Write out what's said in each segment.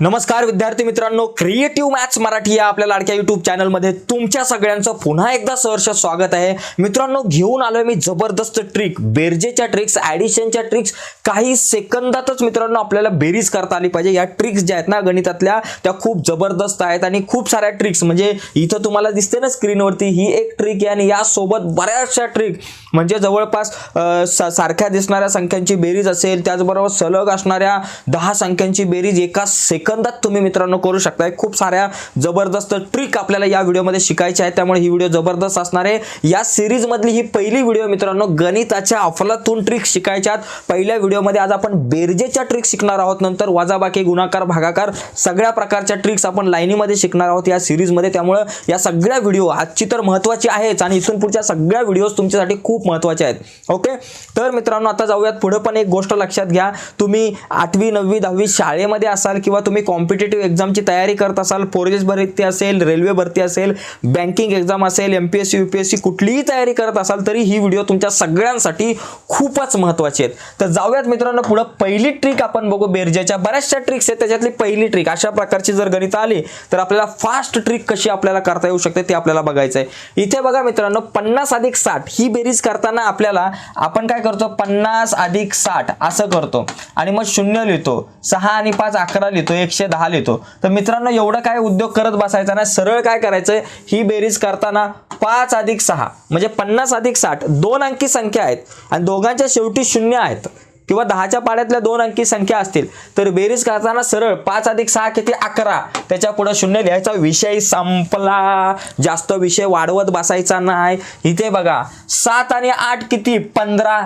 नमस्कार विद्यार्थी मित्रांनो क्रिएटिव्ह मॅथ्स मराठी या आपल्या लाडक्या युट्यूब चॅनलमध्ये तुमच्या सगळ्यांचं पुन्हा एकदा सहर्ष स्वागत आहे. मित्रांनो घेऊन आलोय मी जबरदस्त ट्रिक बेरजेच्या ट्रिक्स ॲडिशनच्या ट्रिक्स काही सेकंदातच मित्रांनो आपल्याला बेरीज करता आली पाहिजे. या ट्रिक्स ज्या आहेत ना गणितातल्या त्या खूप जबरदस्त आहेत आणि खूप साऱ्या ट्रिक्स म्हणजे इथं तुम्हाला दिसते ना स्क्रीनवरती ही एक ट्रिक आहे आणि यासोबत बऱ्याचशा ट्रिक म्हणजे जवळपास सारख्या दिसणाऱ्या संख्यांची बेरीज असेल त्याचबरोबर सलग असणाऱ्या दहा संख्यांची बेरीज एका एकंदर तुम्ही मित्रांनो करू शकताय. खूप साऱ्या जबरदस्त ट्रिक आपल्याला या व्हिडिओमध्ये शिकायच्या आहेत त्यामुळे ही व्हिडिओ जबरदस्त असणार आहे. या सिरीजमधली ही पहिली व्हिडिओ मित्रांनो गणिताच्या अफलातून ट्रिक शिकायच्यात पहिल्या व्हिडिओमध्ये आज आपण बेरजेच्या ट्रिक शिकणार आहोत. नंतर वजाबाकी गुणाकार भागाकार सगळ्या प्रकारच्या ट्रिक्स आपण लाईनीमध्ये शिकणार आहोत या सिरीजमध्ये त्यामुळं या सगळ्या व्हिडिओ आजची तर महत्त्वाची आहेच आणि इथून पुढच्या सगळ्या व्हिडिओज तुमच्यासाठी खूप महत्त्वाचे आहेत. ओके? तर मित्रांनो आता जाऊयात. पुढे पण एक गोष्ट लक्षात घ्या. तुम्ही आठवी नववी दहावी शाळेमध्ये असाल किंवा तुम्ही कॉम्पिटेटिव्ह एक्झामची तयारी करत असाल पोलीस भरती असेल रेल्वे भरती असेल बँकिंग एक्झाम असेल M P S C U P S C कुठलीही तयारी करत असाल तरी ही व्हिडिओ तुमच्या सगळ्यांसाठी खूपच महत्त्वाची आहेत. तर जाऊयात मित्रांनो पुढं पहिली ट्रिक आपण बघू. बेरजेच्या बऱ्याचशा ट्रिक्स आहेत त्याच्यातली पहिली ट्रिक अशा प्रकारची जर गणित आली तर आपल्याला फास्ट ट्रिक कशी आपल्याला करता येऊ शकते ते आपल्याला बघायचं आहे इथे बघा मित्रांनो पन्नास अधिक साठ ही बेरीज करताना आपल्याला आपण काय करतो पन्नास अधिक साठ असं करतो. आणि मग शून्य लिहितो सहा आणि पाच अकरा लिहितो एकशे दहा लिहितो. तर मित्रांनो एवढं काय उद्योग करत बसायचा ना सरळ काय करायचं ही बेरीज करताना पाच अधिक सहा म्हणजे पन्नास अधिक साठ दोन अंकी संख्या आहेत. आणि दोघांच्या शेवटी शून्य आहेत. किंवा दहाच्या पाड्यातल्या दोन अंकी संख्या असतील. तर बेरीज करताना सरळ पाच अधिक सहा किती? अकरा. त्याच्या पुढे शून्य लिहायचा विषय संपला. जास्त विषय वाढवत बसायचा नाही. इथे बघा सात आणि आठ किती? पंधरा.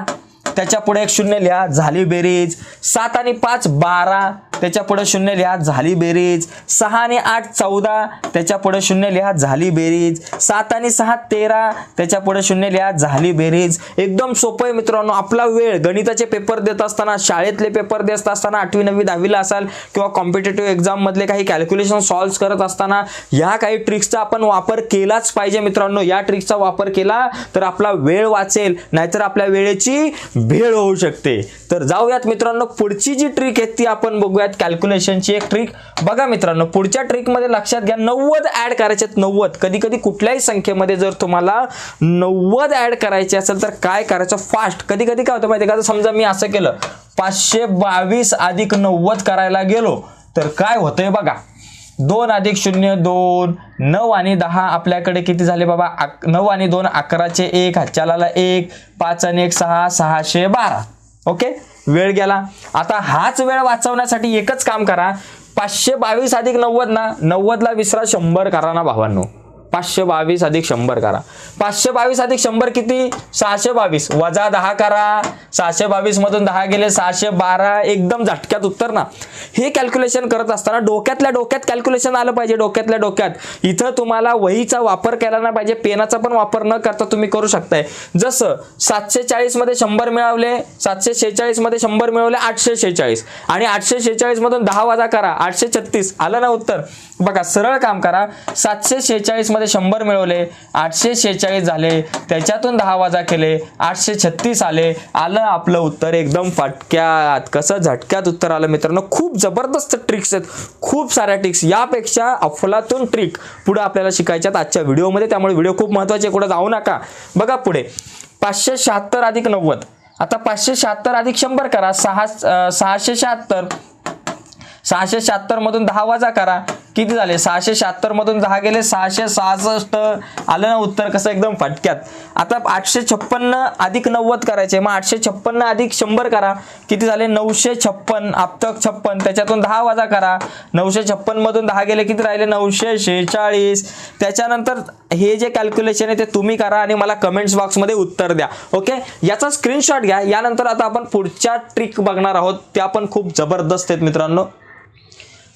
त्याच्या पुढे एक शून्य लिहा झाली बेरीज. सात आणि पाच बारा. त्याच्या पुढे शून्य लिहा झाली बेरीज. सहा आणि आठ चौदा. त्याच्या पुढे शून्य लिहा झाली बेरीज. सात आणि सहा तेरा. त्याच्या पुढे शून्य लिहा झाली बेरीज. एकदम सोपं आहे मित्रांनो आपला वेळ. गणिताचे पेपर देत असताना शाळेतले पेपर देत असताना आठवी नववी दहावीला असाल किंवा कॉम्पिटेटिव्ह एक्झाम मधले काही कॅल्क्युलेशन सॉल्व्ह करत असताना ह्या काही ट्रिक्सचा आपण वापर केलाच पाहिजे मित्रांनो. या ट्रिक्सचा वापर केला तर आपला वेळ वाचेल. नाहीतर आपल्या वेळेची भेळ होऊ शकते. तर जाऊयात मित्रांनो पुढची जी ट्रिक आहे ती आपण बघूयात. कॅल्क्युलेशनची एक ट्रिक बघा मित्रांनो पुढच्या ट्रिकमध्ये लक्षात घ्या नव्वद ॲड करायचे आहेत नव्वद. कधी कधी कुठल्याही संख्येमध्ये जर तुम्हाला नव्वद ॲड करायचे असेल तर काय करायचं? फास्ट कधी कधी काय होतं माहिती का? समजा मी असं केलं पाचशे बावीस अधिक नव्वद करायला गेलो तर काय होतंय बघा? दोन अधिक शून्य दोन. नऊ आणि दहा आपल्याकडे किती झाले बाबा? अक- नऊ आणि दोन अकराचे एक हच्चालाला एक पाच आणि एक सहा सहाशे बारा. ओके? वेळ गेला. आता हाच वेळ वाचवण्यासाठी एकच काम करा. पाचशे बावीस अधिक नव्वद ना नव्वदला विसरा शंभर करा ना भावांनो. पाचशे बावीस अधिक शंभर करा. पाचशे बावीस अधिक शंभर किती? सहाशे बावीस वजा दहा करा. सहाशे बावीस मधून दहा गेले सहाशे बारा एकदम झटक्यात उत्तर ना. हे कॅल्क्युलेशन करत असताना डोक्यातल्या डोक्यात कॅल्क्युलेशन आलं पाहिजे डोक्यातल्या डोक्यात. इथं तुम्हाला वहीचा वापर केला नाही पाहिजे पेनाचा पण वापर न करता तुम्ही करू शकताय. जसं सातशे चाळीसमध्ये शंभर मिळवले सातशे शेहेचाळीसमध्ये शंभर मिळवले आठशे शेहेचाळीस आणि आठशे शेहेचाळीस मधून दहा वजा करा आठशे छत्तीस आलं ना उत्तर? बघा सरळ काम करा. सातशे शेहेचाळीसमध्ये शंभर मिळवले आठशे शेहेचाळीस झाले त्याच्यातून दहा वाजा केले आठशे छत्तीस आले. आलं आपलं उत्तर एकदम फाटक्यात. कसं झटक्यात उत्तर आलं मित्रांनो? खूप जबरदस्त ट्रिक्स आहेत. खूप साऱ्या ट्रिक्स यापेक्षा अफलातून ट्रिक पुढे आपल्याला शिकायच्यात आजच्या व्हिडिओमध्ये. त्यामुळे व्हिडिओ खूप महत्त्वाचे कुठं जाऊ नका. बघा पुढे. पाचशे शहात्तर अधिक नव्वद. आता पाचशे शहात्तर अधिक शंभर करा. सहा सहाशे शहात्तर. सहाशे शहात्तर मधून दहा वाजा करा. किती झाले? सहाशे शहात्तर मधून दहा गेले सहाशे सहासष्ट आलं ना उत्तर कसं एकदम फटक्यात. आता आठशे छप्पन्न अधिक नव्वद करायचे मग आठशे छप्पन्न अधिक शंभर करा. किती झाले? नऊशे छप्पन आपतक छप्पन त्याच्यातून दहा वजा करा. नऊशे छप्पन मधून दहा गेले किती राहिले? नऊशे शेहेचाळीस. त्याच्यानंतर हे जे कॅल्क्युलेशन आहे ते तुम्ही करा आणि मला कमेंट्स बॉक्समध्ये उत्तर द्या. ओके याचा स्क्रीनशॉट घ्या. यानंतर आता आपण पुढच्या ट्रिक बघणार आहोत. त्या पण खूप जबरदस्त आहेत मित्रांनो.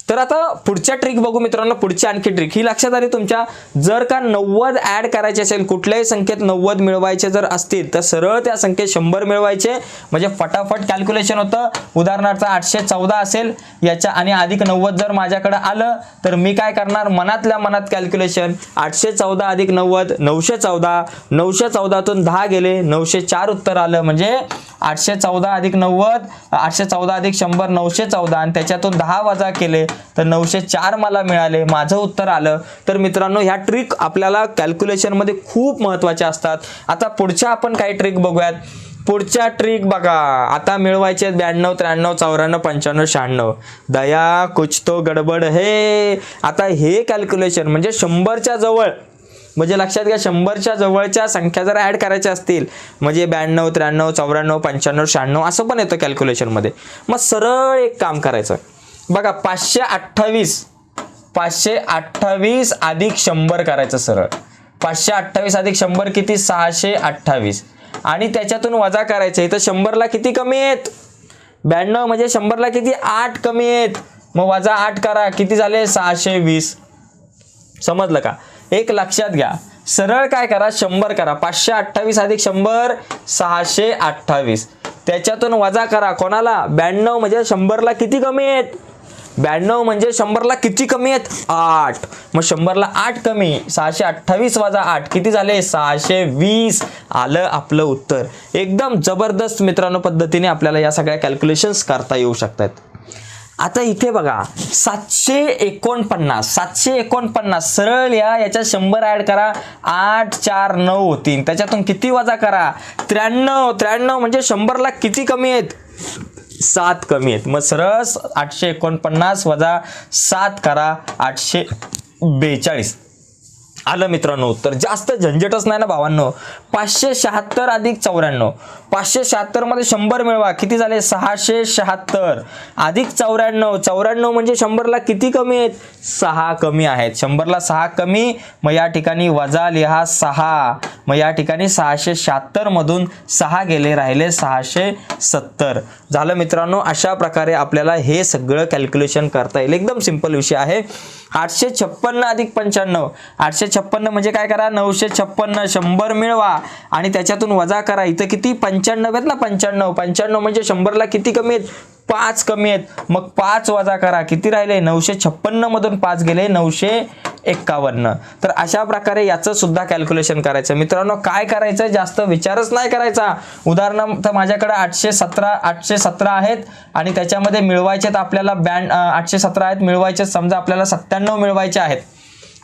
तर आता पुढच्या ट्रिक बघू मित्रांनो पुढची आणखी ट्रिक ही लक्षात आली तुमच्या जर का नव्वद ऍड करायचे असेल कुठल्याही संख्येत नव्वद मिळवायचे जर असतील तर सरळ त्या संख्येत शंभर मिळवायचे. म्हणजे फटाफट कॅल्क्युलेशन होतं. उदाहरणार्थ आठशे चौदा असेल याच्या आणि अधिक नव्वद जर माझ्याकडे आलं तर मी काय करणार? मनातल्या मनात कॅल्क्युलेशन आठशे चौदा अधिक नव्वद नऊशे चौदा. नऊशे चौदातून दहा गेले नऊशे चार उत्तर आलं. म्हणजे आठशे चौदा अधिक नव्वद आठशे चौदा अधिक शंभर नऊशे चौदा. आणि त्याच्यातून दहा वजा केले तर नऊशे चार मला मिळाले माझं उत्तर आलं. तर मित्रांनो ह्या ट्रिक आपल्याला कॅल्क्युलेशनमध्ये खूप महत्त्वाच्या असतात. आता पुढच्या आपण काही ट्रिक बघूयात. पुढच्या ट्रिक बघा. आता मिळवायचे ब्याण्णव त्र्याण्णव चौऱ्याण्णव पंच्याण्णव शहाण्णव. दया कुछ तो गडबड हे. आता हे कॅल्क्युलेशन म्हणजे शंभरच्या जवळ म्हणजे लक्षात घ्या शंभरच्या जवळच्या संख्या जर ॲड करायच्या असतील म्हणजे ब्याण्णव त्र्याण्णव चौऱ्याण्णव पंच्याण्णव शहाण्णव असं पण येतं कॅल्क्युलेशनमध्ये मग सरळ एक काम करायचं. बघा पाचशे अठ्ठावीस पाचशे अठ्ठावीस अधिक शंभर करायचं सरळ. पाचशे अठ्ठावीस अधिक शंभर किती? सहाशे अठ्ठावीस. आणि त्याच्यातून वजा करायचं इथं शंभरला किती कमी आहेत? ब्याण्णव म्हणजे शंभरला किती? आठ कमी आहेत. मग वजा आठ करा किती झाले? सहाशे वीस. समजलं का? एक लक्षात घ्या. सरळ काय करा? शंभर करा. पाचशे अठ्ठावीस अधिक शंभर सहाशे अठ्ठावीस. त्याच्यातून वजा करा. कोणाला? ब्याण्णव म्हणजे शंभरला किती कमी आहेत? ब्याण्णव म्हणजे शंभरला किती कमी आहेत? आठ. मग शंभरला आठ कमी सहाशे अठ्ठावीस वजा आठ किती झाले? सहाशे वीस. आलं आपलं उत्तर. एकदम जबरदस्त मित्रांनो पद्धतीने आपल्याला या सगळ्या कॅल्क्युलेशन्स करता येऊ शकतात. आता इथे बघा सातशे एकोणपन्नास सातशे एकोणपन्नास. सरळ या याच्यात शंभर ॲड करा. आठ चार नऊ तीन. त्याच्यातून किती वजा करा? त्र्याण्णव. त्र्याण्णव म्हणजे शंभरला किती कमी आहेत? सात कमी आहेत. मग सरळ आठशे एकोणपन्नास वजा सात करा आठशे बेचाळीस. आलं मित्रांनो उत्तर. जास्त झंझटच नाही ना भावांनो. पाचशे शहात्तर अधिक चौऱ्याण्णव. पाचशे शहात्तरमध्ये शंभर मिळवा. किती झाले? सहाशे शहात्तर. अधिक चौऱ्याण्णव. चौऱ्याण्णव म्हणजे शंभरला किती कमी आहेत? सहा कमी आहेत. शंभरला सहा कमी. मग या ठिकाणी वजा लिहा सहा. मग या ठिकाणी सहाशे शहात्तर मधून सहा गेले राहिले सहाशे सत्तर. झालं मित्रांनो अशा प्रकारे आपल्याला हे सगळं कॅल्क्युलेशन करता येईल. एकदम सिंपल विषय आहे. आठशे छप्पन्न अधिक पंच्याण्णव. आठशे छप्पन्न म्हणजे काय करा? नऊशे छप्पन्न शंभर मिळवा. आणि त्याच्यातून वजा करा. इथं किती? पंच्याण्णव आहेत ना पंच्याण्णव. पंच्याण्णव म्हणजे शंभरला किती कमी आहेत? पाच कमी आहेत. मग पाच वजा करा. किती राहिले? नऊशे छप्पन्न मधून पाच गेले. नऊशे एक्कावन्न तर अशा प्रकारे याचं सुद्धा कॅल्क्युलेशन करायचं. मित्रांनो काय करायचं जास्त विचारच नाही करायचा. उदाहरणार्थ माझ्याकडे आठशे सतरा आठशे सतरा आहेत आणि त्याच्यामध्ये मिळवायचे आपल्याला बँड आठशे सतरा आहेत. मिळवायचे समजा आपल्याला सत्त्याण्णव मिळवायचे आहेत.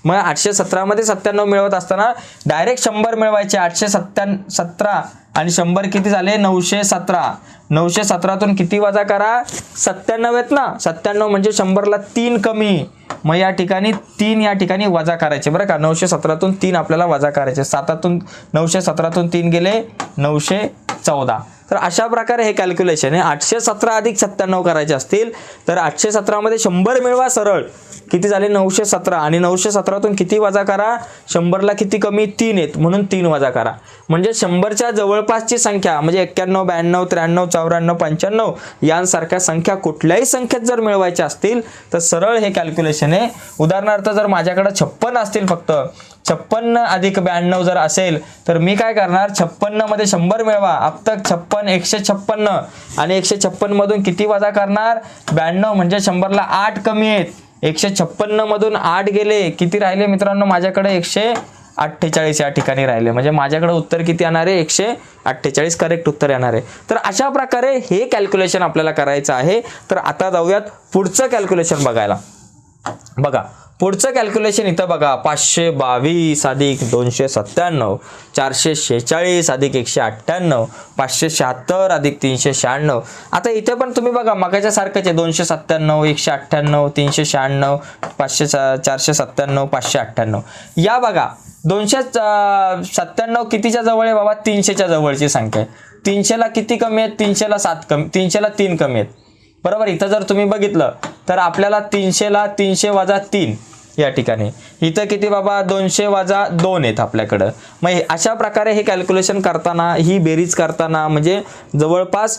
मग आठशे सतरामध्ये सत्त्याण्णव मिळवत असताना डायरेक्ट शंभर मिळवायचे. आठशे सत्त्या सतरा आणि शंभर किती झाले? नऊशे सतरा. नऊशे सतरातून किती वजा करा? सत्त्याण्णव आहेत ना? सत्त्याण्णव म्हणजे शंभरला तीन कमी. मग या ठिकाणी तीन या ठिकाणी वजा करायचे. बरं का? नऊशे सतरातून तीन आपल्याला वजा करायचे. सातातून नऊशे सतरातून तीन गेले नऊशे चौदा. तर अशा प्रकारे हे कॅल्क्युलेशन आहे. आठशे सतरा अधिक सत्त्याण्णव करायचे असतील तर आठशे सतरामध्ये शंभर मिळवा सरळ. किती झाले? नऊशे सतरा. आणि नऊशे सतरातून किती वजा करा? शंभरला किती कमी? तीन आहेत. म्हणून तीन वजा करा. म्हणजे शंभरच्या जवळपासची संख्या म्हणजे एक्क्याण्णव ब्याण्णव त्र्याण्णव चौऱ्याण्णव पंच्याण्णव यांसारख्या संख्या कुठल्याही संख्येत जर मिळवायच्या असतील तर सरळ हे कॅल्क्युलेशन आहे. उदाहरणार्थ जर माझ्याकडे छप्पन असतील फक्त छप्पन्न अधिक ब्याण्णव जर असेल तर मी काय करणार? छप्पन्नमध्ये शंभर मिळवा. अब छप्पन एकशे छप्पन्न आणि एकशे छप्पनमधून किती वजा करणार? ब्याण्णव म्हणजे शंभरला आठ कमी आहेत. एकशे छप्पन्न मधून आठ गेले किती राहिले मित्रांनो माझ्याकडे? एकशे अठ्ठेचाळीस या ठिकाणी राहिले. म्हणजे माझ्याकडे उत्तर किती येणार आहे? एकशे अठ्ठेचाळीस करेक्ट उत्तर येणार आहे. तर अशा प्रकारे हे कॅल्क्युलेशन आपल्याला करायचं आहे. तर आता जाऊयात पुढचं कॅल्क्युलेशन बघायला. बघा पुढचं कॅल्क्युलेशन इथं बघा पाचशे बावीस अधिक दोनशे सत्त्याण्णव चारशे शेहेचाळीस अधिक एकशे अठ्ठ्याण्णव पाचशे शहात्तर अधिक तीनशे शहाण्णव. आता इथे पण तुम्ही बघा मगाच्या सारखंच आहे दोनशे सत्त्याण्णव एकशे अठ्ठ्याण्णव तीनशे शहाण्णव पाचशे चारशे सत्त्याण्णव पाचशे अठ्ठ्याण्णव. या बघा दोनशे सत्त्याण्णव कितीच्या जवळ आहे बाबा? तीनशेच्या जवळची संख्या आहे. तीनशेला किती कमी आहेत? तीनशेला सात कमी तीनशेला तीन कमी आहेत. बरोबर? इथं जर तुम्ही बघितलं तर आपल्याला तीनशेला तीनशे वजा तीन या ठिकाणी. इथं किती बाबा? दोनशे वजा दोन आहेत आपल्याकडं. मग अशा प्रकारे हे कॅल्क्युलेशन करताना ही बेरीज करताना म्हणजे जवळपास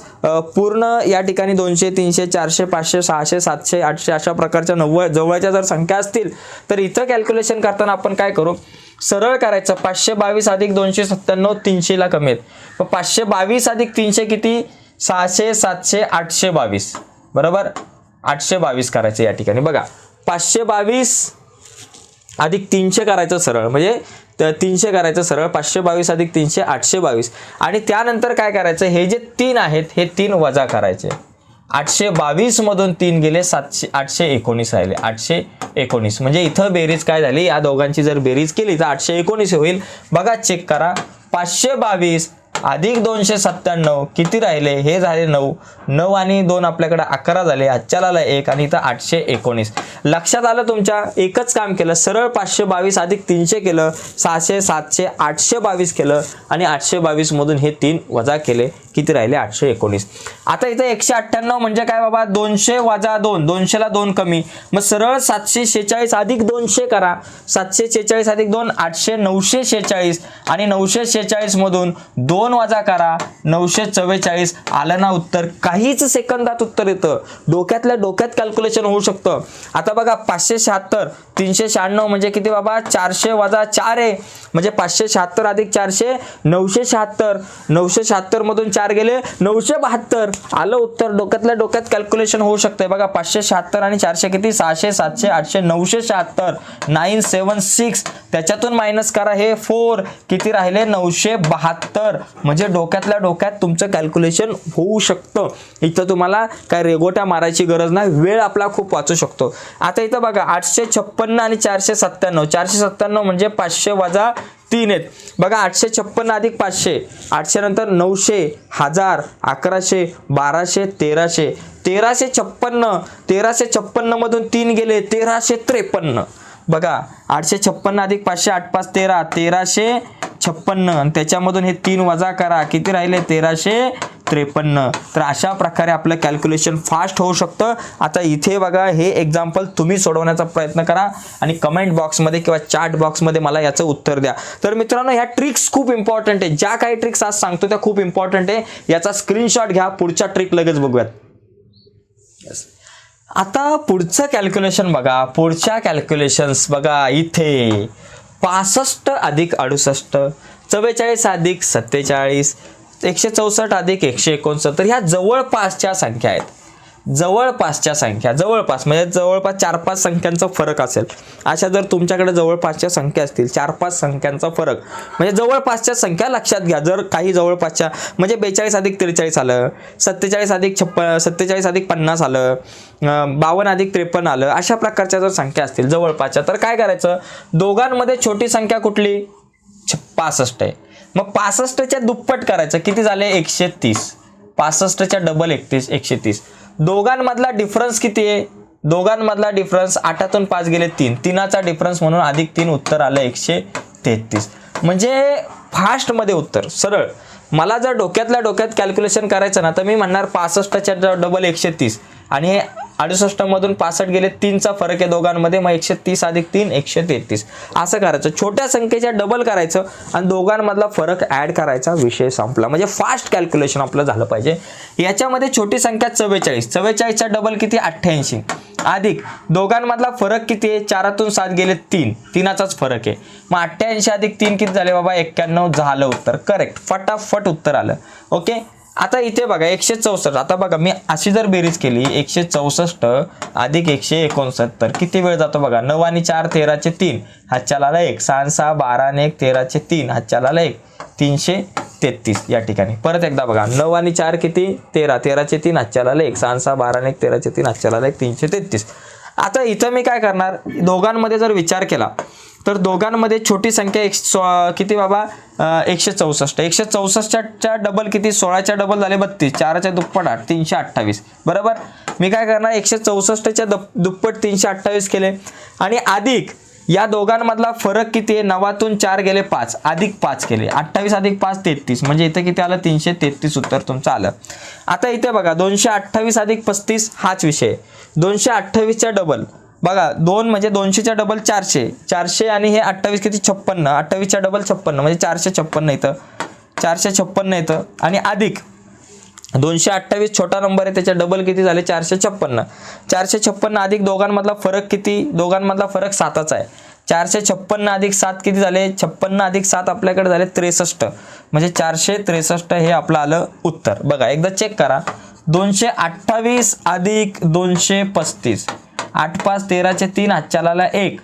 पूर्ण या ठिकाणी दोनशे तीनशे चारशे पाचशे सहाशे सातशे आठशे अशा प्रकारच्या नव्वद जवळच्या जर संख्या असतील तर इथं कॅल्क्युलेशन करताना आपण काय करू? सरळ करायचं. पाचशे बावीस अधिक दोनशे सत्त्याण्णव तीनशेला कमी आहेत. मग पाचशे बावीस अधिक तीनशे किती? सहाशे सातशे आठशे बावीस. बरोबर? आठशे बावीस करायचे या ठिकाणी. बघा पाचशे बावीस अधिक तीनशे करायचं सरळ म्हणजे त- तीनशे करायचं सरळ पाचशे बावीस अधिक तीनशे आठशे बावीस. आणि त्यानंतर काय करायचं हे जे तीन आहेत हे तीन वजा करायचे. आठशे बावीस मधून तीन गेले सातशे आठशे एकोणीस राहिले. आठशे एकोणीस. म्हणजे इथं बेरीज काय झाली या दोघांची जर बेरीज केली तर आठशे एकोणीस होईल. बघा चेक करा. पाचशे बावीस अधिक दोनशे सत्त्याण्णव किती राहिले? हे झाले नऊ. नऊ आणि दोन आपल्याकडे अकरा झाले. आजच्याला एक आणि इथं आठशे एकोणीस. लक्षात आलं तुमच्या? एकच काम केलं. सरळ पाचशे बावीस अधिक तीनशे केलं. सहाशे सातशे आठशे बावीस केलं. आणि आठशे बावीसमधून हे तीन वजा केले. किती राहिले? आठशे एकोणीस. आता इथं एकशे अठ्ठ्याण्णव म्हणजे काय बाबा? दोनशे वजा दोन. दोनशेला दोन कमी. मग सरळ सातशे शेहेचाळीस अधिक दोनशे करा. सातशे शेहेचाळीस अधिक दोन आठशे नऊशे शेहेचाळीस आणि नऊशे शेहेचाळीस मधून दोन वजा करा. नऊशे चव्वेचाळीस. आलं ना उत्तर? काहीच सेकंदात उत्तर येतं. डोक्यातल्या डोक्यात कॅल्क्युलेशन होऊ शकतं. आता बघा पाचशे शहात्तर तीनशे शहाण्णव म्हणजे किती बाबा? चारशे वजा चार आहे म्हणजे पाचशे शहात्तर अधिक चारशे नऊशे शहात्तर. नऊशे शहात्तर मधून चार गेले. नऊशे बहात्तर. आलं उत्तर. डोक्यातल्या डोक्यात कॅल्क्युलेशन होऊ शकते बघा पाचशे शहात्तर आणि चारशे किती? सहाशे सातशे आठशे नऊशे शहात्तर. नाईन सेवन सिक्स त्याच्यातून मायनस करा. हे फोर किती राहिले? नऊशे बहात्तर. म्हणजे डोक्यातल्या डोक्यात तुमचं कॅल्क्युलेशन होऊ शकतं. इथं तुम्हाला काय रेगोट्या मारायची गरज नाही. वेळ आपला खूप वाचू शकतो. आता इथं बघा आठशे छप्पन्न आणि चारशे सत्त्याण्णव. चारशे सत्त्याण्णव म्हणजे पाचशे वजा तीन आहेत. बघा आठशे छप्पन्न अधिक पाचशे. आठशे नंतर नऊशे हजार अकराशे बाराशे तेराशे. तेराशे छप्पन्न तेराशे छप्पन्नमधून तीन गेले तेराशे त्रेपन्न. बघा आठशे छप्पन्न अधिक पाचशे आठ पाच तेरा तेराशे छप्पन्न. आणि त्याच्यामधून हे तीन वजा करा. किती राहिले? तेराशे त्रेपन्न. तर अशा प्रकारे आपलं कॅल्क्युलेशन फास्ट होऊ शकतं. आता इथे बघा हे एक्झाम्पल तुम्ही सोडवण्याचा प्रयत्न करा आणि कमेंट बॉक्समध्ये किंवा चॅट बॉक्समध्ये मला याचं उत्तर द्या. तर मित्रांनो ह्या ट्रिक्स खूप इम्पॉर्टंट आहे. ज्या काही ट्रिक्स आज सांगतो त्या खूप इम्पॉर्टंट आहे. याचा स्क्रीनशॉट घ्या. पुढच्या ट्रिक लगेच बघूयात. आता पुढचं कॅल्क्युलेशन बघा. पुढच्या कॅल्क्युलेशन्स बघा इथे. पासष्ट अधिक अडुसष्ट. चव्वेचाळीस अधिक सत्तेचाळीस. एकशे चौसष्ट अधिक एकशे एकोणसत्तर ह्या जवळपासच्या संख्या आहेत. जवळपासच्या संख्या जवळपास म्हणजे जवळपास चार पाच संख्यांचा फरक असेल. अशा जर तुमच्याकडे जवळपासच्या संख्या असतील चार पाच संख्यांचा फरक म्हणजे जवळपासच्या संख्या लक्षात घ्या. जर काही जवळपासच्या म्हणजे बेचाळीस अधिक त्रेचाळीस आलं सत्तेचाळीस अधिक छप्प सत्तेचाळीस अधिक पन्नास आलं बावन्न अधिक त्रेपन्न आलं अशा प्रकारच्या जर संख्या असतील जवळपासच्या तर काय करायचं? दोघांमध्ये छोटी संख्या कुठली? छ- पासष्ट आहे. मग पासष्टच्या दुप्पट करायचं. किती झाले? एकशे तीस पासष्टच्या डबल एकतीस एकशे तीस दोघांमधला डिफरन्स किती आहे? दोघांमधला डिफरन्स आठातून पाच गेले तीन. तीनाचा डिफरन्स म्हणून अधिक तीन उत्तर आलं एकशे तेहतीस म्हणजे फास्टमध्ये उत्तर. सरळ. मला जर डोक्यातल्या डोक्यात कॅल्क्युलेशन करायचं ना तर मी म्हणणार पासष्टच्या डबल एकशे तीस आणि हे अडुसष्ट मधून पासष्ट गेले तीनचा फरक आहे दोघांमध्ये. मग एकशे तीस अधिक तीन एकशे तेहतीस. असं करायचं. छोट्या संख्येच्या डबल करायचं आणि दोघांमधला फरक ऍड करायचा विषय संपला. म्हणजे फास्ट कॅल्क्युलेशन आपलं झालं पाहिजे. याच्यामध्ये छोटी संख्या चव्वेचाळीस. चव्वेचाळीसचा डबल किती? अठ्ठ्याऐंशी. अधिक. दोघांमधला फरक किती आहे? चारातून सात गेले तीन. तीनाचाच फरक आहे. मग अठ्ठ्याऐंशी अधिक तीन किती झाले बाबा? एक्क्याण्णव झालं उत्तर. करेक्ट फटाफट उत्तर आलं. ओके आता इथे बघा एकशे चौसष्ट. आता बघा मी अशी जर बेरीज केली एकशे चौसष्ट अधिक एकशे एकोणसत्तर किती वेळ जातो बघा? नऊ आणि चार तेराचे तीन. हातच्याला एक. सहा सहा बारा आणि एक तेराचे तीन. हातच्याला एक. तीनशे तेहतीस या ठिकाणी. परत एकदा बघा. नऊ आणि चार किती? तेरा. तेराचे तीन हातच्याला एक. सहा सहा बारा आणि एक तेराचे तीन हातच्याला एक. तीनशे तेहतीस. आता इथं मी काय करणार? दोघांमध्ये जर विचार केला तर दोघांमध्ये छोटी संख्या एक किती बाबा? एकशे चौसष्ट. एकशे चौसष्टच्या डबल किती? सोळाच्या डबल झाले बत्तीस. चाराच्या दुप्पट आठ तीनशे अठ्ठावीस. बरोबर? मी काय करणार? एकशे चौसष्टच्या दप दुप्पट तीनशे अठ्ठावीस केले. आणि अधिक या दोघांमधला फरक किती आहे? नवातून चार गेले पाच. अधिक पाच केले. अठ्ठावीस अधिक पाच तेहतीस. म्हणजे इथं किती आलं? तीनशे तेहतीस उत्तर तुमचं आलं. आता इथे बघा दोनशे अठ्ठावीस अधिक पस्तीस हाच विषय आहे. दोनशे अठ्ठावीसच्या डबल बघा दोन म्हणजे दोनशेच्या डबल चारशे. चारशे आणि हे अठ्ठावीस किती? छप्पन्न. अठ्ठावीसच्या डबल छप्पन्न. म्हणजे चारशे छप्पन्न इथं. चारशे छप्पन्न इथं. आणि अधिक. दोनशे अठ्ठावीस छोटा नंबर आहे त्याच्या डबल किती झाले? चारशे छप्पन्न. चारशे छप्पन्न अधिक दोघांमधला फरक किती? दोघांमधला फरक सातच आहे. चारशे छप्पन्न अधिक सात किती झाले? छप्पन्न अधिक सात आपल्याकडे झाले त्रेसष्ट. म्हणजे चारशे त्रेसष्ट हे आपलं आलं उत्तर. बघा एकदा चेक करा. दोनशे अठ्ठावीस अधिक दोनशे पस्तीस. आठ पाच तेराचे तीन आजच्याला एक.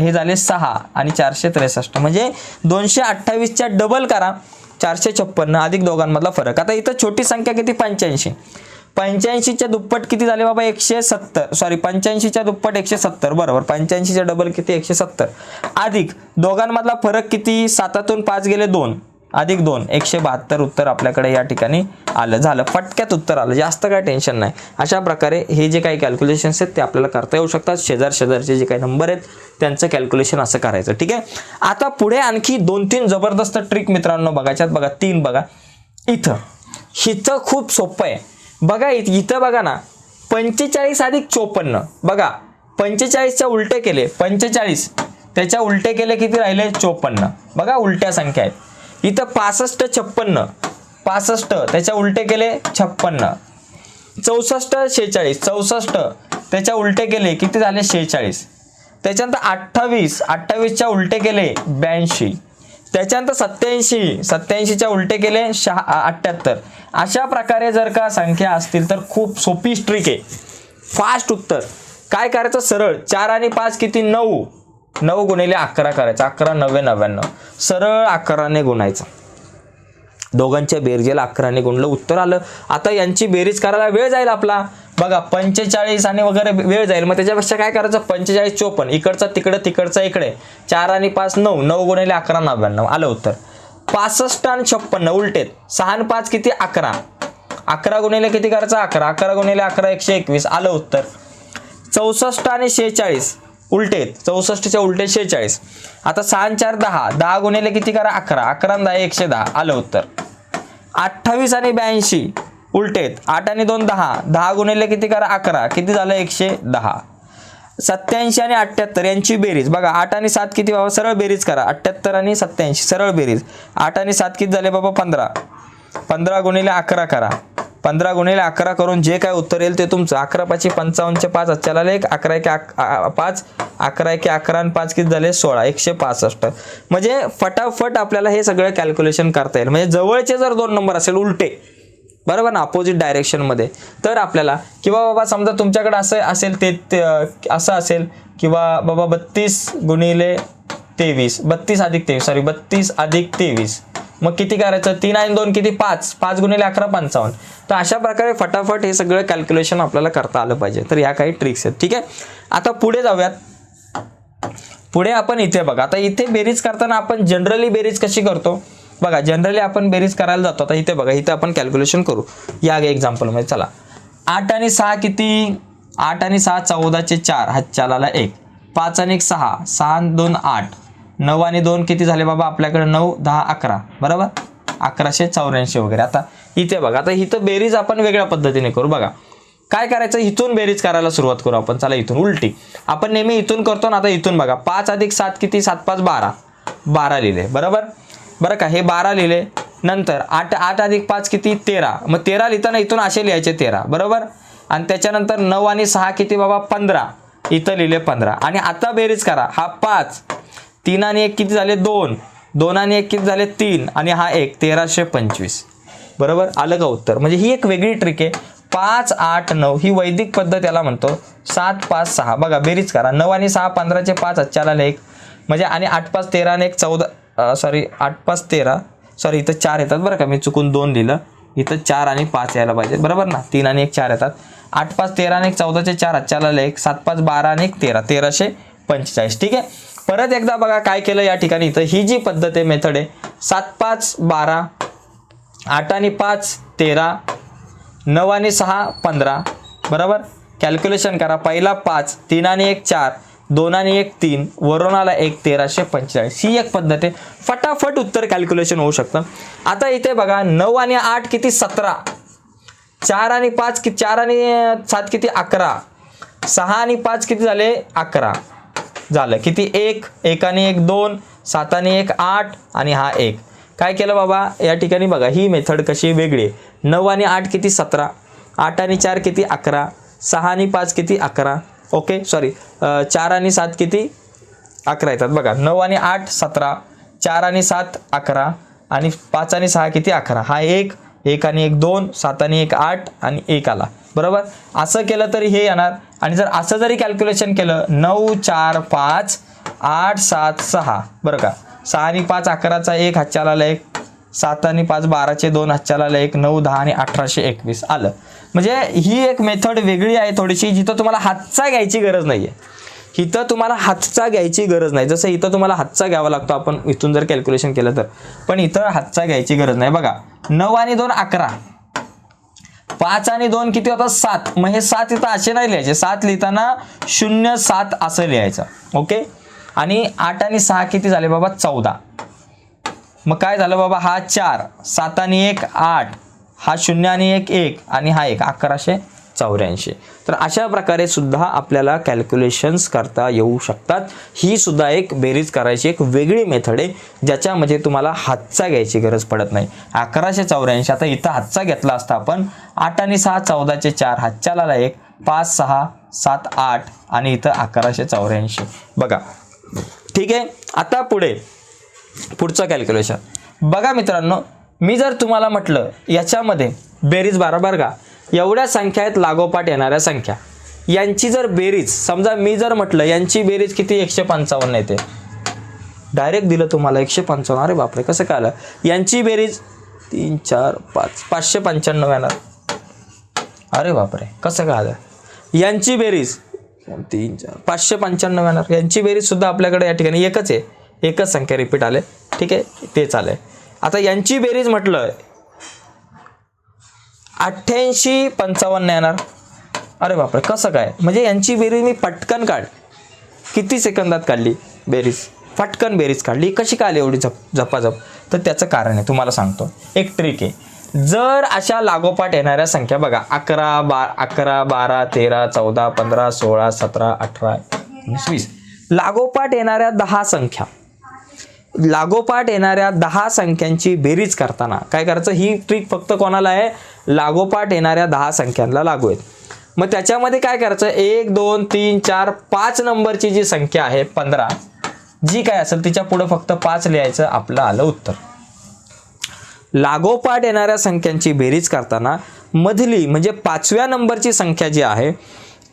हे झाले सहा आणि चारशे त्रेसष्ट. म्हणजे दोनशे अठ्ठावीसच्या डबल करा. चारशे छप्पन्न अधिक दोघांमधला फरक. आता इथं छोटी संख्या किती? पंच्याऐंशी. पंच्याऐंशीच्या दुप्पट किती झाले बाबा? एकशे सत्तर. सॉरी पंच्याऐंशीच्या दुप्पट एकशे सत्तर. बरोबर. पंच्याऐंशीच्या डबल किती? एकशे सत्तर. अधिक दोघांमधला फरक किती? सातातून पाच गेले दोन. अधिक दोन एकशे बहात्तर उत्तर आपल्याकडे या ठिकाणी आलं. झालं. फटक्यात उत्तर आलं. जास्त काय टेन्शन नाही. अशा प्रकारे हे जे काही कॅल्क्युलेशन्स आहेत ते आपल्याला करता येऊ शकतात. शेजार शेजारचे जे काही नंबर आहेत त्यांचं कॅल्क्युलेशन असं करायचं. ठीक आहे? आता पुढे आणखी दोन तीन जबरदस्त ट्रिक मित्रांनो बघायच्यात बघा तीन बघा. इथं. हिथं खूप सोपं आहे. बघा इथं इथं बघा ना. पंचेचाळीस अधिक चोपन्न. बघा पंचेचाळीसच्या उलटे केले. पंचेचाळीस. त्याच्या उलटे केले किती राहिले? चोपन्न. बघा उलट्या संख्या आहेत. इथं पासष्ट छप्पन्न. पासष्ट त्याच्या उलटे केले छप्पन्न. चौसष्ट शेहेचाळीस चौसष्ट त्याच्या उलटे केले किती झाले शेहेचाळीस? त्याच्यानंतर अठ्ठावीस अठ्ठावीसच्या उलटे केले ब्याऐंशी. त्याच्यानंतर सत्याऐंशी सत्याऐंशीच्या उलटे केले शहा अठ्ठ्याहत्तर. अशा प्रकारे जर का संख्या असतील तर खूप सोपी स्ट्रिक आहे. फास्ट उत्तर. काय करायचं? सरळ. चार आणि पाच किती? नऊ. नऊ गुणिले अकरा करायचा. अकरा नव्वे नव्याण्णव. सरळ अकराने गुणायचं. दोघांच्या बेरजेला अकराने गुणलं उत्तर आलं. आता यांची बेरीज करायला वेळ जाईल आपला. बघा पंचेचाळीस आणि वगैरे वेळ जाईल. मग त्याच्यापेक्षा काय करायचं? पंचेचाळीस चोपन्न. इकडचा तिकडं तिकडचा इकडे. चार आणि पाच नऊ. नऊ गुणिले अकरा नव्याण्णव. आलं उत्तर. पासष्ट आणि छप्पन्न उलटेत. सहा आणि पाच किती? अकरा. अकरा गुणिले किती करायचं? अकरा. अकरा गुणिले अकरा एकशे एकवीस. आलं उत्तर. चौसष्ट आणि शेहेचाळीस. उलटेत चौसष्टच्या उलटे शेहेचाळीस. आता सहा चार दहा दहा गुणिले किती करा? अकरा. अकरा दहा एकशे दहा. आलं उत्तर. अठ्ठावीस आणि ब्याऐंशी उलटेत आठ आणि दोन दहा. दहा गुणिले किती करा? अकरा. किती झालं? एकशे दहा. सत्याऐंशी आणि अठ्ठ्याहत्तर यांची बेरीज. बघा आठ आणि सात किती बाबा? सरळ बेरीज करा. अठ्ठ्याहत्तर आणि सत्याऐंशी. सरळ बेरीज. आठ आणि सात किती झाले बाबा? पंधरा. पंधरा गुणिले अकरा करा. पंधरा गुणिले अकरा करून जे काय उत्तर येईल ते तुमचं. अकरा पाचशे पंचावन्नचे पाच अच्च्याला एक अकरा एक पाच. अकरा एक अकरा आणि पाच किती झाले? सोळा. एकशे पासष्ट. म्हणजे फटाफट आपल्याला हे सगळं कॅल्क्युलेशन करता येईल. म्हणजे जवळचे जर दोन नंबर असेल उलटे. बरोबर ना? अपोजिट डायरेक्शनमध्ये तर आपल्याला किंवा बाबा समजा तुमच्याकडे असं असेल ते ते, असं असेल किंवा बाबा बत्तीस गुणिले तेवीस. बत्तीस अधिक तेवीस. सॉरी बत्तीस अधिक तेवीस. मग किती करायचं? तीन आणि दोन किती? पाच. पाच गुणिले अकरा पंचावन्न. तर अशा प्रकारे फटाफट हे सगळं कॅल्क्युलेशन आपल्याला करता आलं पाहिजे. तर या काही ट्रिक्स आहेत. ठीक आहे? आता पुढे जाऊयात. पुढे आपण इथे बघा. आता इथे बेरीज करताना आपण जनरली बेरीज कशी करतो? बघा जनरली आपण बेरीज करायला जातो. आता इथे बघा इथे आपण कॅल्क्युलेशन करू. या एक्झाम्पलमध्ये चला. आठ आणि सहा किती? आठ आणि सहा चौदाचे चार. हातच्याला एक. पाच आणि एक सहा. सहा दोन आठ. नऊ आणि दोन किती झाले बाबा? आपल्याकडे नऊ दहा अकरा. बरोबर? अकराशे चौऱ्याऐंशी वगैरे. आता इथे बघा आता इथं बेरीज आपण वेगळ्या पद्धतीने करू. बघा काय करायचं? इथून बेरीज करायला सुरुवात करू आपण. चला इथून. उलटी. आपण नेहमी इथून करतो ना आता इथून बघा. पाच अधिक सात किती? सात पाच बारा. बारा लिहिले. बरोबर? बरं का? हे बारा लिहिले. नंतर आठ आठ अधिक पाच किती? तेरा. मग तेरा लिहिताना इथून असे लिहायचे तेरा. बरोबर? आणि त्याच्यानंतर नऊ आणि सहा किती बाबा? पंधरा. इथं लिहिले पंधरा. आणि आता बेरीज करा. हा पाच. तीन आणि एक किती झाले? दोन. दोन आणि एक किती झाले? तीन. आणि हा एक तेराशे पंचवीस. बरोबर? आलं का उत्तर? म्हणजे ही एक वेगळी ट्रिक आहे. पाच आठ नऊ ही वैदिक पद्धत याला म्हणतो. सात पाच सहा. बघा बेरीज करा. नऊ आणि सहा पंधराचे पाच अच्छाला एक. म्हणजे आणि आठ पाच तेरा आणि एक चौदा सॉरी आठ पाच तेरा. सॉरी इथं चार येतात बरं का. मी चुकून दोन लिहिलं. इथं चार आणि पाच यायला पाहिजे बरोबर ना? तीन आणि एक चार येतात. आठ पाच तेरा आणि एक चौदाचे चार अच्छाला एक. सात पाच बारा आणि एक तेरा. तेराशे पंचेचाळीस. ठीक आहे? परत एकदा बघा काय केलं या ठिकाणी. इथं ही जी पद्धत आहे मेथड आहे सात पाच बारा आठ आणि पाच तेरा नऊ आणि सहा पंधरा बरोबर? कॅल्क्युलेशन करा. पहिला पाच तीन आणि एक चार दोन आणि एक तीन वरून आला एक तेराशे पंचेचाळीस. ही एक पद्धत आहे. फटाफट उत्तर कॅल्क्युलेशन होऊ शकतं. आता इथे बघा नऊ आणि आठ किती सतरा? चार आणि पाच कि चार आणि सात किती अकरा? सहा आणि पाच किती झाले अकरा? झालं. किती? एक एकाने एक दोन साताने एक आठ आणि हा एक. काय केलं बाबा? या ठिकाणी बघा ही मेथड कशी वेगळी आहे. नऊ आणि आठ किती? सतरा. आठ आणि चार किती? अकरा. सहा आणि पाच किती? अकरा. ओके सॉरी चार आणि सात किती? अकरा येतात. बघा नऊ आणि आठ सतरा. चार आणि सात अकरा. आणि पाच आणि सहा किती? अकरा. हा एक एक आणि एक दोन सात आणि एक आठ आणि एक आला. बरोबर? असं केलं तरी हे येणार. आणि जर असं जरी कॅल्क्युलेशन केलं नऊ चार पाच आठ सात सहा बरं का? सहा आणि पाच अकराचा एक हातच्याला एक सात आणि पाच बाराचे दोन हातच्याला आलं एक नऊ दहा आणि अठराशे एकवीस. आलं. म्हणजे ही एक मेथड वेगळी आहे थोडीशी जिथं तुम्हाला हातचा घ्यायची गरज नाही आहे इथं तुम्हाला हातचा घ्यायची गरज नाही. जसं इथं तुम्हाला हातचा घ्यावा लागतो आपण इथून जर कॅल्क्युलेशन केलं तर. पण इथं हातचा घ्यायची गरज नाही. बघा नऊ आणि दोन अकरा. पाच आणि दोन किती होतात? सात. मग हे सात इथं असे नाही लिहायचे. सात लिहिताना शून्य सात असं लिहायचं. ओके? आणि आठ आणि सहा किती झाले बाबा? चौदा. मग काय झालं बाबा? हा चार. सात आणि एक आठ. हा शून्य आणि एक एक. आणि हा एक. अकराशे चौऱ्याऐंशी. तर अशा प्रकारे सुद्धा आपल्याला कॅल्क्युलेशन्स करता येऊ शकतात. ही सुद्धा एक बेरीज करायची एक वेगळी मेथड आहे ज्याच्यामध्ये तुम्हाला हातचा घ्यायची गरज पडत नाही. अकराशे चौऱ्याऐंशी आता इथं हातचा घेतला असता आपण आठ आणि सहा चौदाचे चार हातच्याला एक पाच सहा सात आठ आणि इथं अकराशे चौऱ्याऐंशी. बघा ठीक आहे? आता पुढे पुढचं कॅल्क्युलेशन बघा मित्रांनो मी जर तुम्हाला म्हटलं याच्यामध्ये बेरीज बरोबर का? एवढ्या संख्या आहेत लागोपाठ येणाऱ्या संख्या. यांची जर बेरीज समजा मी जर म्हटलं यांची बेरीज किती? एकशे पंचावन्न येते. डायरेक्ट दिलं तुम्हाला एकशे पंचावन्न. अरे बापरे कसं काय आलं? यांची बेरीज तीन चार पाच पाचशे पंच्याण्णव येणार. अरे बापरे कसं काय आलं? यांची बेरीज तीन चार पाचशे पंच्याण्णव येणार. यांची बेरीजसुद्धा आपल्याकडे या ठिकाणी एकच आहे. एकच संख्या रिपीट आले. ठीक आहे तेच आलं आता यांची बेरीज म्हटलं अठ्ठ्याऐंशी पंचावन्न येणार. अरे बापरे कसं काय? म्हणजे यांची बेरीज मी पटकन काढ. किती सेकंदात काढली बेरीज? पटकन बेरीज काढली. कशी काढली एवढी झप झपाझप? तर त्याचं कारण आहे तुम्हाला सांगतो. एक ट्रिक आहे. जर अशा लागोपाठ येणाऱ्या संख्या बघा अकरा बा अकरा बारा तेरा चौदा पंधरा सोळा सतरा अठरा एकोणीस वीस. लागोपाठ येणाऱ्या दहा संख्या. लागोपाठ येणाऱ्या दहा संख्यांची बेरीज करताना काय करायचं? ही ट्रिक फक्त कोणाला आहे? लागोपाठ येणाऱ्या दहा संख्यांना लागू आहेत. मग त्याच्यामध्ये काय करायचं? एक दोन तीन चार पाच नंबरची जी संख्या आहे पंधरा जी काय असेल तिच्या पुढं फक्त पाच लिहायचं आपलं आलं उत्तर. लागोपाठ येणाऱ्या संख्यांची बेरीज करताना मधली म्हणजे पाचव्या नंबरची संख्या जी आहे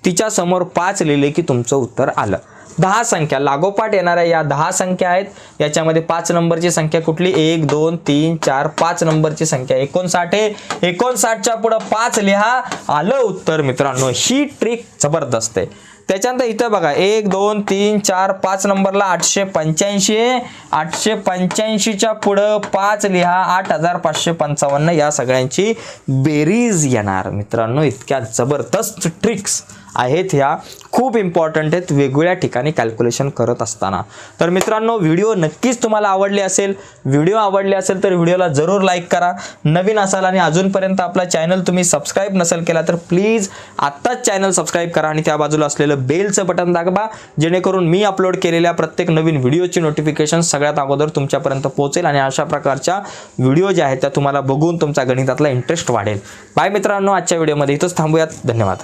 तिच्यासमोर पाच लिहिले की तुमचं उत्तर आलं. दहा संख्या. लागोपाठ येणाऱ्या या दहा संख्या आहेत. याच्यामध्ये पाच नंबरची संख्या कुठली? एक दोन तीन चार पाच नंबरची संख्या. एकोणसाठ आहे. एकोणसाठच्या पुढं पाच लिहा. आलं उत्तर मित्रांनो. ही ट्रिक जबरदस्त आहे. त्याच्यानंतर इथं बघा. एक दोन तीन चार पाच नंबरला आठशे पंच्याऐंशी आहे. आठशे पंच्याऐंशीच्या पुढं पाच लिहा. आठ हजार पाचशे पंचावन्न या सगळ्यांची बेरीज येणार मित्रांनो. इतक्या जबरदस्त ट्रिक्स आहेत ह्या. खूप इम्पॉर्टंट आहेत. वेगवेगळ्या ठिकाणी कॅल्क्युलेशन करत असताना. तर मित्रांनो व्हिडिओ नक्कीच तुम्हाला आवडले असेल. व्हिडिओ आवडले असेल तर व्हिडिओला जरूर लाईक करा. नवीन असाल आणि अजूनपर्यंत आपला चॅनल तुम्ही सबस्क्राईब नसेल केला तर प्लीज आत्ताच चॅनल सबस्क्राईब करा आणि त्या बाजूला असलेलं बेलचं बटन दाबा जेणेकरून मी अपलोड केलेल्या प्रत्येक नवीन व्हिडिओची नोटिफिकेशन सगळ्यात अगोदर तुमच्यापर्यंत पोहोचेल आणि अशा प्रकारच्या व्हिडिओ ज्या आहेत त्या तुम्हाला बघून तुमचा गणितातला इंटरेस्ट वाढेल. बाय मित्रांनो आजच्या व्हिडिओमध्ये इथंच थांबूयात. धन्यवाद.